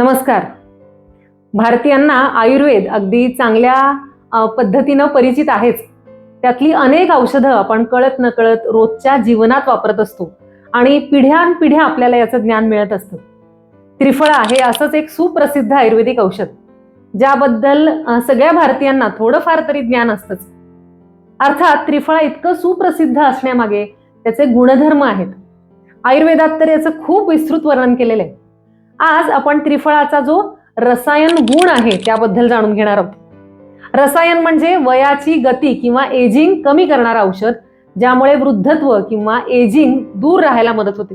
नमस्कार. भारतीयांना आयुर्वेद अगदी चांगल्या पद्धतीनं परिचित आहेच. त्यातली अनेक औषधं आपण कळत नकळत रोजच्या जीवनात वापरत असतो आणि पिढ्यानपिढ्या आपल्याला याचं ज्ञान मिळत असतं. त्रिफळा हे असंच एक सुप्रसिद्ध आयुर्वेदिक औषध ज्याबद्दल सगळ्या भारतीयांना थोडंफार तरी ज्ञान असतंच. अर्थात त्रिफळा इतकं सुप्रसिद्ध असण्यामागे त्याचे गुणधर्म आहेत. आयुर्वेदात तर याचं खूप विस्तृत वर्णन केलेलं आहे. आज आपण त्रिफळाचा जो रसायन गुण आहे त्याबद्दल जाणून घेणार आहोत. रसायन म्हणजे वयाची गती किंवा एजिंग कमी करणारं औषध ज्यामुळे वृद्धत्व किंवा एजिंग दूर राहायला मदत होते.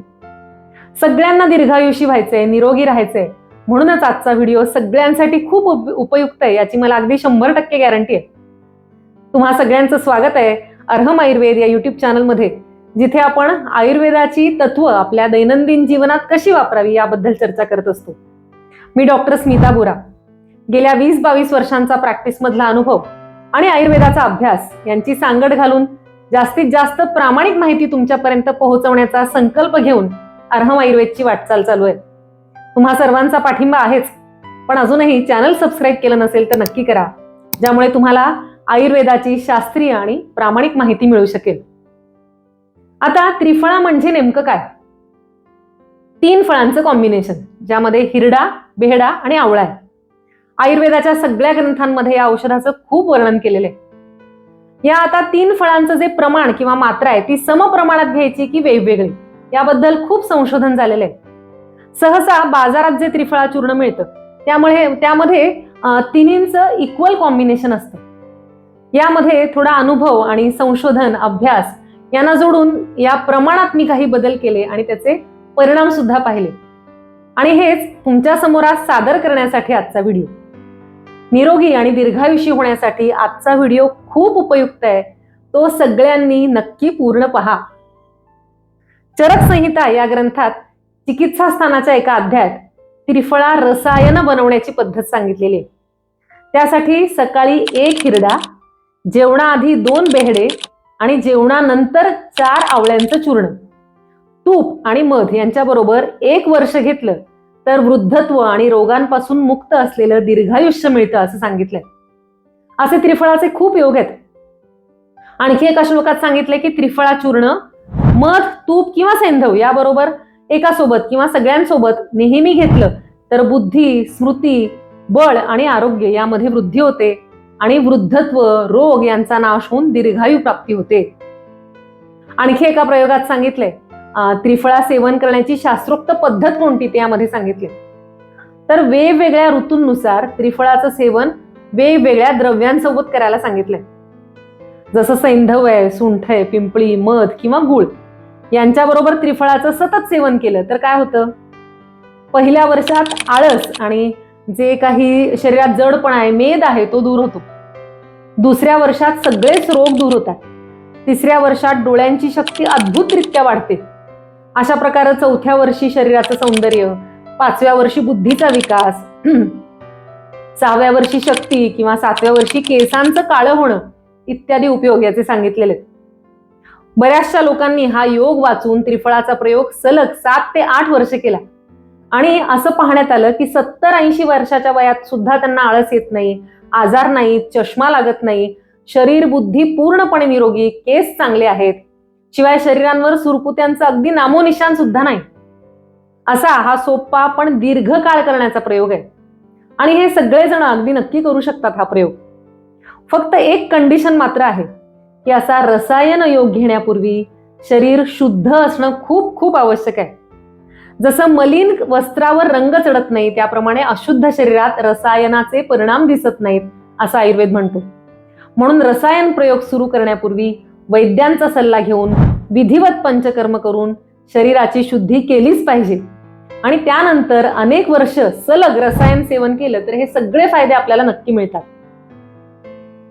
सगळ्यांना दीर्घायुषी व्हायचंय निरोगी राहायचंय. म्हणूनच आजचा व्हिडिओ सगळ्यांसाठी खूप उप- उपयुक्त आहे याची मला अगदी शंभर टक्के गॅरंटी आहे. तुम्हा सगळ्यांचं स्वागत आहे अर्हम आयुर्वेद या युट्यूब चॅनलमध्ये जिथे आपण आयुर्वेदाची तत्व आपल्या दैनंदिन जीवनात कशी वापरावी याबद्दल चर्चा करत असतो. मी डॉक्टर स्मिता बोरा. गेल्या वीस बावीस वर्षांचा प्रॅक्टिस मधला अनुभव आणि आयुर्वेदाचा अभ्यास यांची सांगड घालून जास्तीत जास्त प्रामाणिक माहिती तुमच्यापर्यंत पोहोचवण्याचा संकल्प घेऊन अर्हम आयुर्वेदची वाटचाल चालू आहे. तुम्हा सर्वांचा पाठिंबा आहेच पण अजूनही चॅनल सबस्क्राईब केलं नसेल तर नक्की करा ज्यामुळे तुम्हाला आयुर्वेदाची शास्त्रीय आणि प्रामाणिक माहिती मिळू शकेल. आता त्रिफळा म्हणजे नेमकं काय? तीन फळांचं कॉम्बिनेशन ज्यामध्ये हिरडा बेहडा आणि आवळा आहे. आयुर्वेदाच्या सगळ्या ग्रंथांमध्ये या औषधाचं खूप वर्णन केलेलं आहे. या आता तीन फळांचं जे प्रमाण किंवा मात्रा आहे ती समप्रमाणात घ्यायची की वेगवेगळी? याबद्दल खूप संशोधन झालेलं आहे. सहसा बाजारात जे त्रिफळा चूर्ण मिळतं त्यामुळे त्यामध्ये तिन्हींचं इक्वल कॉम्बिनेशन असतं. यामध्ये थोडा अनुभव आणि संशोधन अभ्यास यांना जोडून या प्रमाणात मी काही बदल केले आणि त्याचे परिणाम सुद्धा पाहिले. आणि हेच तुमच्यासमोर आज सादर करण्यासाठी आजचा व्हिडिओ. निरोगी आणि दीर्घायुषी होण्यासाठी आजचा व्हिडिओ खूप उपयुक्त आहे. तो सगळ्यांनी नक्की पूर्ण पहा. चरक संहिता या ग्रंथात चिकित्सा स्थानाच्या एका अध्यायात त्रिफळा रसायन बनवण्याची पद्धत सांगितलेली आहे. त्यासाठी सकाळी एक हिरडा जेवणाआधी दोन बेहडे आणि जेवणानंतर चार आवळ्यांचं चूर्ण. तूप आणि मध यांच्याबरोबर एक वर्ष घेतलं तर वृद्धत्व आणि रोगांपासून मुक्त असलेलं दीर्घायुष्य मिळतं असं सांगितलंय. असे त्रिफळाचे खूप योग आहेत. आणखी एका श्लोकात सांगितलंय की त्रिफळा चूर्ण मध तूप किंवा सेंधव याबरोबर एकासोबत किंवा सगळ्यांसोबत नेहमी घेतलं तर बुद्धी स्मृती बळ आणि आरोग्य यामध्ये वृद्धी होते. आणि वृद्धत्व रोग यांचा नाश होऊन दीर्घायू प्राप्ती होते. आणखी एका प्रयोगात सांगितले त्रिफळा सेवन करण्याची शास्त्रोक्त पद्धत कोणती ते यामध्ये सांगितले तर वेगवेगळ्या ऋतूंनुसार त्रिफळाचं सेवन वेगवेगळ्या द्रव्यांसोबत करायला सांगितले जसं सैंधव आहे सुंठ आहे पिंपळी मध किंवा गुळ यांच्याबरोबर त्रिफळाचं सतत सेवन केलं तर काय होतं? पहिल्या वर्षात आळस आणि जे काही शरीरात जडपणा आहे मेद आहे तो दूर होतो. दुसऱ्या वर्षात सगळेच रोग दूर होतात. तिसऱ्या वर्षात डोळ्यांची शक्ती अद्भुतरित्या वाढते. अशा प्रकारे चौथ्या वर्षी शरीराचं सौंदर्य पाचव्या वर्षी बुद्धीचा विकास सहाव्या वर्षी शक्ती किंवा सातव्या वर्षी केसांचं काळं होणं इत्यादी उपयोग याचे सांगितलेले बऱ्याचशा लोकांनी हा योग वाचून त्रिफळाचा प्रयोग सलग सात ते आठ वर्ष केला. आणि असं पाहण्यात आलं की सत्तर ऐंशी वर्षाच्या वयात सुद्धा त्यांना आळस येत नाही आजार नाही चष्मा लागत नाही. शरीर बुद्धी पूर्णपणे निरोगी केस चांगले आहेत. शिवाय शरीरांवर सुरकुत्यांचं अगदी नामोनिशान सुद्धा नाही. असा हा सोपा पण दीर्घकाळ करण्याचा प्रयोग आहे. आणि हे सगळेजण अगदी नक्की करू शकतात हा प्रयोग. फक्त एक कंडिशन मात्र आहे की असा रसायन योग घेण्यापूर्वी शरीर शुद्ध असणं खूप खूप आवश्यक आहे. जसं मलिन वस्त्रावर रंग चढत नाही त्याप्रमाणे अशुद्ध शरीरात रसायनाचे परिणाम दिसत नाहीत असं आयुर्वेद म्हणतो. म्हणून रसायन प्रयोग सुरू करण्यापूर्वी वैद्यांचा सल्ला घेऊन विधिवत पंचकर्म करून शरीराची शुद्धी केलीच पाहिजे. आणि त्यानंतर अनेक वर्ष सलग रसायन सेवन केलं तर हे सगळे फायदे आपल्याला नक्की मिळतात.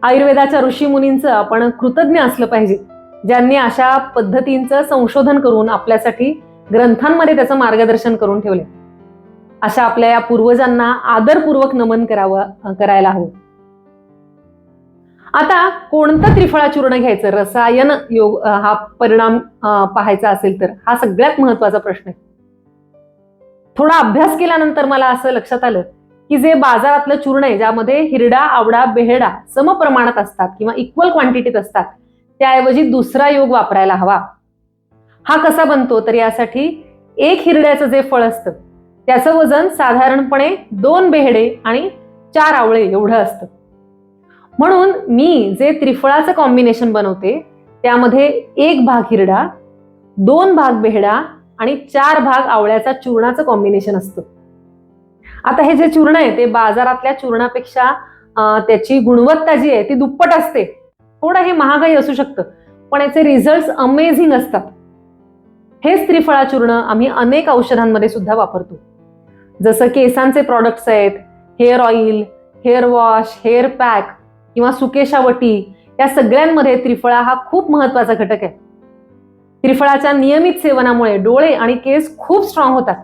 आयुर्वेदाच्या ऋषी मुनींचं आपण कृतज्ञ असलं पाहिजे ज्यांनी अशा पद्धतींचं संशोधन करून आपल्यासाठी ग्रंथांमध्ये त्याचं मार्गदर्शन करून ठेवले. अशा आपल्या या पूर्वजांना आदरपूर्वक नमन करावं करायला हवं. आता कोणतं त्रिफळा चूर्ण घ्यायचं? रसायन योग हा परिणाम पाहायचा असेल तर हा सगळ्यात महत्त्वाचा प्रश्न आहे. थोडा अभ्यास केल्यानंतर मला असं लक्षात आलं की जे बाजारातलं चूर्ण आहे ज्यामध्ये हिरडा आवडा बेहडा समप्रमाणात असतात किंवा इक्वल क्वांटिटीत असतात त्याऐवजी दुसरा योग वापरायला हवा. हा कसा बनतो? तर यासाठी एक हिरड्याचं जे फळ असतं त्याचं वजन साधारणपणे दोन बेहडे आणि चार आवळे एवढं असतं. म्हणून मी जे त्रिफळाचं कॉम्बिनेशन बनवते त्यामध्ये एक भाग हिरडा दोन भाग बेहडा आणि चार भाग आवळ्याचा चूर्णाचं कॉम्बिनेशन असतं. आता हे जे चूर्ण आहे ते बाजारातल्या चूर्णापेक्षा त्याची गुणवत्ता जी आहे ती दुप्पट असते. थोडं हे महागाई असू शकतं पण याचे रिझल्ट अमेझिंग असतात. हेच त्रिफळा चूर्ण आम्ही अनेक औषधांमध्ये सुद्धा वापरतो. जसं केसांचे प्रॉडक्ट्स आहेत hair oil hair wash hair pack किंवा सुकेशावटी या सगळ्यांमध्ये त्रिफळा हा खूप महत्त्वाचा घटक आहे. त्रिफळाच्या नियमित सेवनामुळे डोळे आणि केस खूप स्ट्रॉंग होतात.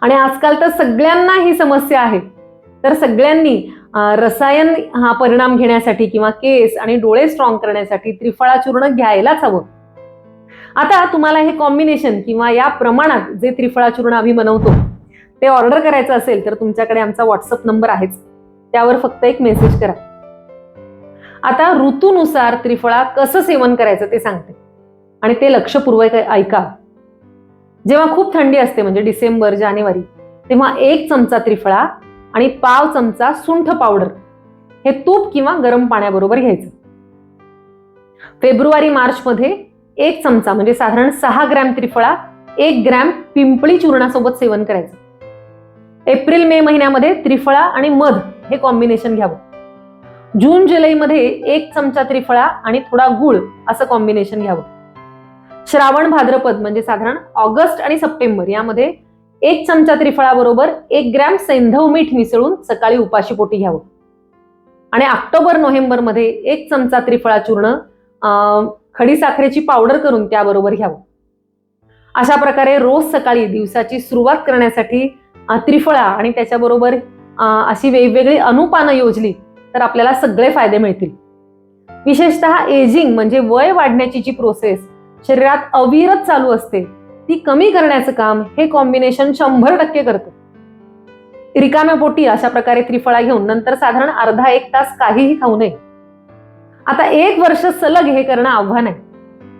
आणि आजकाल तर सगळ्यांना ही समस्या आहे. तर सगळ्यांनी रसायन हा परिणाम घेण्यासाठी किंवा केस आणि डोळे स्ट्रॉंग करण्यासाठी त्रिफळा चूर्ण घ्यायलाच हवं. आता तुम्हाला हे कॉम्बिनेशन किंवा या प्रमाणात जे त्रिफळा चूर्ण आम्ही बनवतो ते ऑर्डर करायचं असेल तर तुमच्याकडे आमचा व्हॉट्सअप नंबर आहेच. त्यावर फक्त एक मेसेज करा. आता ऋतूनुसार त्रिफळा कसं सेवन करायचं ते सांगते. आणि ते लक्षपूर्वक ऐका. जेव्हा खूप थंडी असते म्हणजे डिसेंबर जानेवारी तेव्हा एक चमचा त्रिफळा आणि पाव चमचा सुंठ पावडर हे तूप किंवा गरम पाण्याबरोबर घ्यायचं. फेब्रुवारी मार्च मध्ये एक चमचा म्हणजे साधारण सहा ग्रॅम त्रिफळा एक ग्रॅम पिंपळी चूर्णासोबत सेवन करायचं. एप्रिल मे महिन्यामध्ये त्रिफळा आणि मध हे कॉम्बिनेशन घ्यावं. जून जुलैमध्ये एक चमचा त्रिफळा आणि थोडा गुळ असं कॉम्बिनेशन घ्यावं. श्रावण भाद्रपद म्हणजे साधारण ऑगस्ट आणि सप्टेंबर यामध्ये एक चमचा त्रिफळाबरोबर एक ग्रॅम सैंधव मीठ मिसळून सकाळी उपाशी पोटी घ्यावं. आणि ऑक्टोबर नोव्हेंबरमध्ये एक चमचा त्रिफळा चूर्ण खडी खडीसाखरेची पावडर करून त्याबरोबर घ्यावं. अशा प्रकारे रोज सकाळी दिवसाची सुरुवात करण्यासाठी त्रिफळा आणि त्याच्याबरोबर अशी वेगवेगळी अनुपानं योजली तर आपल्याला सगळे फायदे मिळतील. विशेषतः एजिंग म्हणजे वय वाढण्याची जी प्रोसेस शरीरात अविरत चालू असते ती कमी करण्याचं काम हे कॉम्बिनेशन शंभर टक्के करतं. रिकाम्या पोटी अशा प्रकारे त्रिफळा घेऊन नंतर साधारण अर्धा एक तास काहीही खाऊ नये. आता एक वर्ष सलग हे करणं आव्हान आहे.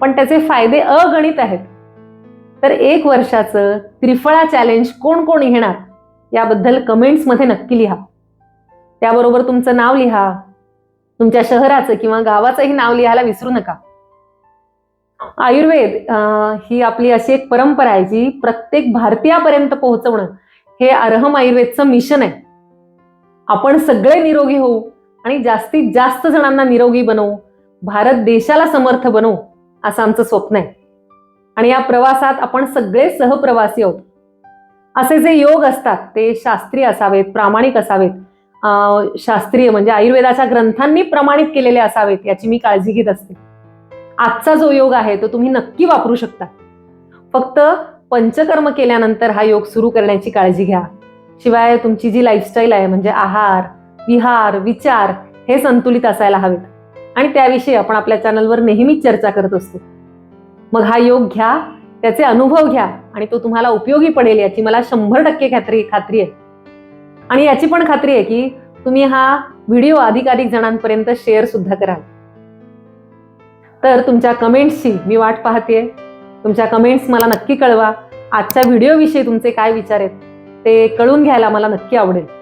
पण त्याचे फायदे अगणित आहेत. तर एक वर्षाचं त्रिफळा चॅलेंज कोण कोण घेणार याबद्दल कमेंट्समध्ये नक्की लिहा. त्याबरोबर तुमचं नाव लिहा. तुमच्या शहराचं किंवा गावाचंही नाव लिहायला विसरू नका. आयुर्वेद ही आपली अशी एक परंपरा आहे जी प्रत्येक भारतीयापर्यंत पोहोचवणं हे अर्हम आयुर्वेदचं मिशन आहे. आपण सगळे निरोगी होऊ. आणि जास्तीत जास्त जणांना निरोगी बनवू भारत देशाला समर्थ बनवू असं आमचं स्वप्न आहे. आणि या प्रवासात आपण सगळे सहप्रवासी आहोत. असे जे योग असतात ते शास्त्रीय असावेत प्रामाणिक असावेत. शास्त्रीय म्हणजे आयुर्वेदाच्या ग्रंथांनी प्रमाणित केलेले असावेत याची मी काळजी घेत असते. आजचा जो योग आहे तो तुम्ही नक्की वापरू शकता. फक्त पंचकर्म केल्यानंतर हा योग सुरू करण्याची काळजी घ्या. शिवाय तुमची जी लाईफस्टाईल आहे म्हणजे आहार विहार विचार हे संतुलित असायला हवेत. आणि त्याविषयी आपण आपल्या चॅनलवर नेहमीच चर्चा करत असतो. मग हा योग घ्या त्याचे अनुभव घ्या आणि तो तुम्हाला उपयोगी पडेल याची मला शंभर टक्के खात्री खात्री आहे. आणि याची पण खात्री आहे की तुम्ही हा व्हिडिओ अधिकाधिक जणांपर्यंत शेअर सुद्धा कराल. तर तुमच्या कमेंट्सची मी वाट पाहते तुमच्या कमेंट्स मला नक्की कळवा. आजच्या व्हिडिओविषयी तुमचे काय विचार आहेत ते कळून घ्यायला मला नक्की आवडेल.